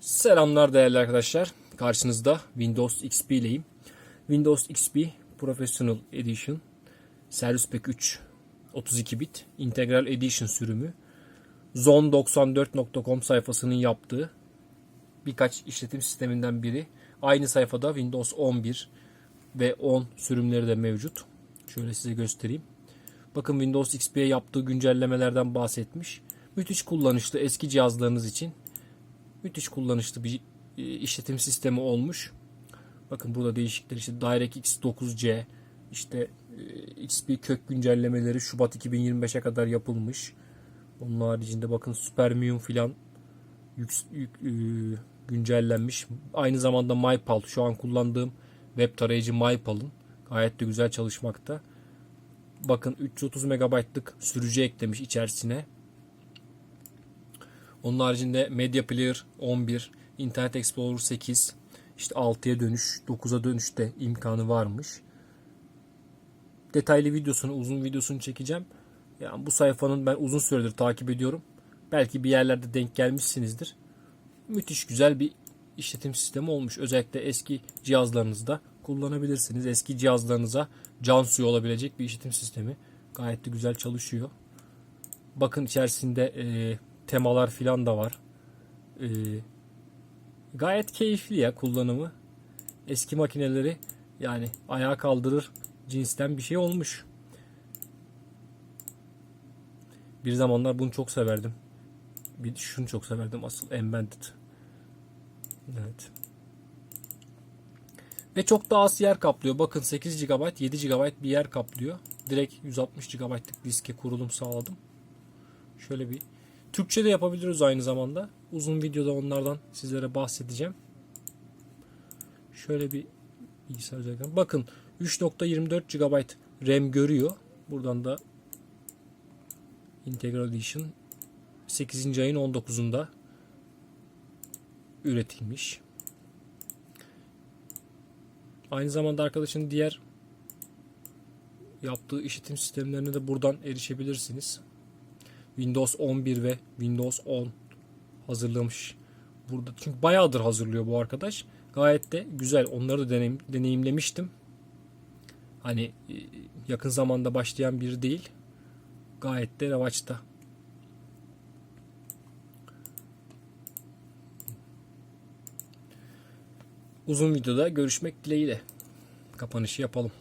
Selamlar değerli arkadaşlar. Karşınızda Windows XP ileyim. Windows XP Professional Edition Service Pack 3 32 bit Integral Edition sürümü zone94.com sayfasının yaptığı birkaç işletim sisteminden biri. Aynı sayfada Windows 11 ve 10 sürümleri de mevcut. Şöyle size göstereyim. Bakın Windows XP'ye yaptığı güncellemelerden bahsetmiş. Müthiş kullanışlı eski cihazlarınız için müthiş kullanışlı bir e, işletim sistemi olmuş. Bakın burada değişiklikler işte DirectX 9C işte e, XP kök güncellemeleri Şubat 2025'e kadar yapılmış. Onun haricinde bakın Supermium filan yük, yük, e, güncellenmiş. Aynı zamanda MyPal şu an kullandığım web tarayıcı MyPal'ın gayet de güzel çalışmakta. Bakın 330 MB'lık sürücü eklemiş içerisine. Onun haricinde Media Player 11, Internet Explorer 8, işte 6'ya dönüş, 9'a dönüş de imkanı varmış. Detaylı videosunu, uzun videosunu çekeceğim. Yani bu sayfanın ben uzun süredir takip ediyorum. Belki bir yerlerde denk gelmişsinizdir. Müthiş güzel bir işletim sistemi olmuş. Özellikle eski cihazlarınızda kullanabilirsiniz. Eski cihazlarınıza can suyu olabilecek bir işletim sistemi. Gayet de güzel çalışıyor. Bakın içerisinde temalar filan da var. E, gayet keyifli ya kullanımı. Eski makineleri yani ayağa kaldırır cinsten bir şey olmuş. Bir zamanlar bunu çok severdim. Bir şunu çok severdim asıl Embedded. Evet. Ve çok daha az yer kaplıyor. Bakın 8 GB, 7 GB bir yer kaplıyor. Direkt 160 GB'lık diske kurulum sağladım. Şöyle bir Türkçe de yapabiliriz aynı zamanda. Uzun videoda onlardan sizlere bahsedeceğim. Şöyle bir bilgisayar özellikle. Bakın 3.24 GB RAM görüyor. Buradan da Integral Edition 8. ayın 19'unda üretilmiş. Aynı zamanda arkadaşın diğer yaptığı işletim sistemlerine de buradan erişebilirsiniz. Windows 11 ve Windows 10 hazırlamış. Burada çünkü bayağıdır hazırlıyor bu arkadaş. Gayet de güzel. Onları da deneyim, deneyimlemiştim. Hani e, yakın zamanda başlayan biri değil. Gayet de revaçta. Uzun videoda görüşmek dileğiyle. Kapanışı yapalım.